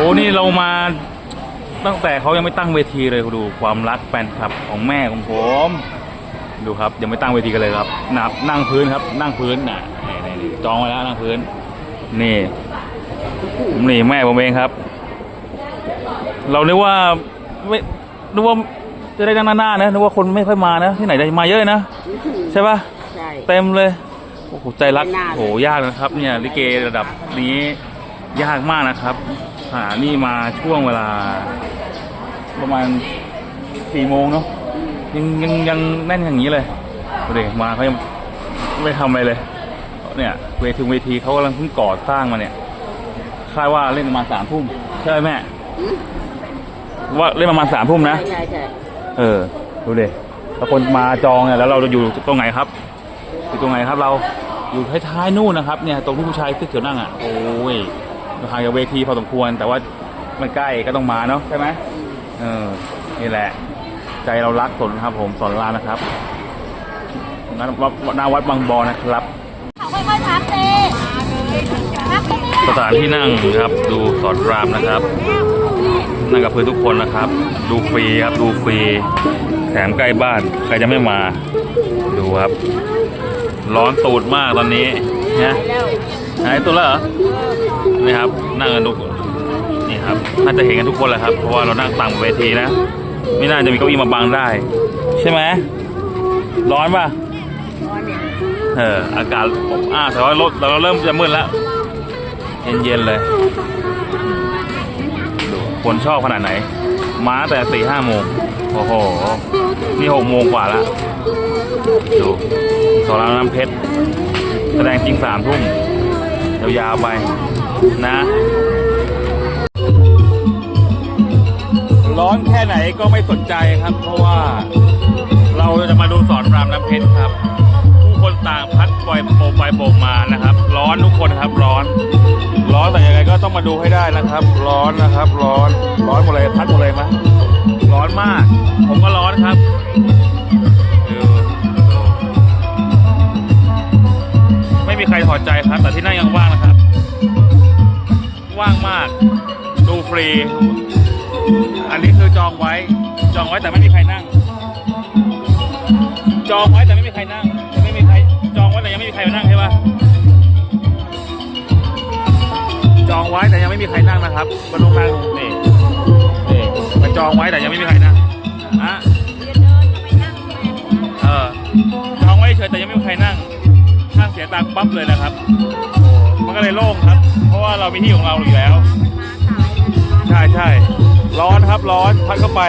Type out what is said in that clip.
อ้นี่เรามาตั้งแต่เขายังไม่ตั้งเวทีเลยดูความรักแฟนคลับของแม่ของผม ดูครับยังไม่ตั้งเวทีกันเลยครับนับนั่งพื้นครับ นั่งพื้นน่ะนี่นี่นี่จองไว้แล้วนั่งพื้น นี่นี่แม่ผมเองครับ เรานึกว่าไม่นึกว่าจะได้นั่งหน้าๆนะนึกว่าคนไม่ค่อยมานะที่ไหนจะมาเยอะนะใช่ปะใช่ เต็มเลยโอ้โหใจรักไม่น่าเลยโอ้โหยากนะครับ เนี่ยลิเกระดับนี้ ยากมากนะครับ หานี่มาช่วงเวลา ประมาณสี่โมงเนาะยังยังยังแน่นอย่างนี้เลยดูดิมาเขายังไม่ทำอะไรเลย เนี่ยเวทีเวทีเขากำลังเพิ่งก่อสร้างมาเนี่ยคาดว่าเล่นประมาณสามทุ่มใช่ไหมแม่อืมว่าเล่นประมาณสามทุ่มนะใช่ใช่ใช่เออดูดิแล้วคนมาจองเนี่ยแล้วเราจะอยู่ตรงไหนครับ อยู่ตรงไหนครับเราอยู่ท้ายๆนู่นนะครับเนี่ยตรงที่ผู้ชายเสื้อเขียวนั่งอะโอ้ย ห่างจากเวทีพอสมควร แต่ว่าไม่ใกล้ก็ต้องมาเนาะใช่ไหมเออนี่แหละ ใจเรารักสนครับ ผมสอนรามนะครับหน้าวัดหน้าวัดบางบอนะครับค่อยๆทักเต้สถานที่นั่งครับ ดูสอนรามนะครับ นั่งกับเพื่อนทุกคนนะครับ ดูฟรีครับดูฟรีแถมใกล้บ้านใครจะไม่มา ดูครับ ร้อนตูดมากตอนนี้นะ หายตัวแล้วเหรอนี่ครับนั่งกันทุกนี่ครับน่าจะเห็นกันทุกคนแหละครับ เพราะว่าเรานั่งต่างเวทีนะ ไม่น่าจะมีเก้าอี้มาบังได้ ใช่ไหมร้อนป่ะร้อนเนี่ยเอออากาศอบอ้าวแต่ว่ารถเราเริ่มจะมืดแล้วเย็นๆเลยดูคนชอบขนาดไหน มาตั้งแต่สี่ห้าโมงโอ้โห นี่หกโมงกว่าแล้ว ดูสอนรามน้ำเพชร แสดงจริงสามทุ่ม ยาวๆไปนะร้อนแค่ไหนก็ไม่สนใจครับ เพราะว่าเราจะมาดูสอนรามน้ำเพชรครับ ผู้คนต่างพัดปล่อยโปกไปโปกมานะครับ ร้อนทุกคนครับร้อน ร้อนแต่ยังไงก็ต้องมาดูให้ได้นะครับ ร้อนนะครับ ร้อน ร้อนหมดเลยพัดหมดเลยมั้ยร้อนมาก ผมก็ร้อนครับ ใครถอดใจครับ แต่ที่นั่งยังว่างนะครับ ว่างมาก ดูฟรี อันนี้คือจองไว้ จองไว้แต่ไม่มีใครนั่ง จองไว้แต่ไม่มีใครนั่ง ไม่มีใคร จองไว้แต่ยังไม่มีใครมานั่งใช่ปะจองไว้แต่ยังไม่มีใครนั่งนะครับมาลงนั่งนี่นี่มาจองไว้แต่ยังไม่มีใครนั่งอะเออจองไว้เฉยแต่ยังไม่มีใครนั่งนั่งเสีย ตังค์ปั๊บเลยนะครับโอ้มันก็เลยโล่งครับ เพราะว่าเรามีที่ของเราอยู่แล้ว ใช่ใช่ร้อนครับร้อนพัดเข้าไป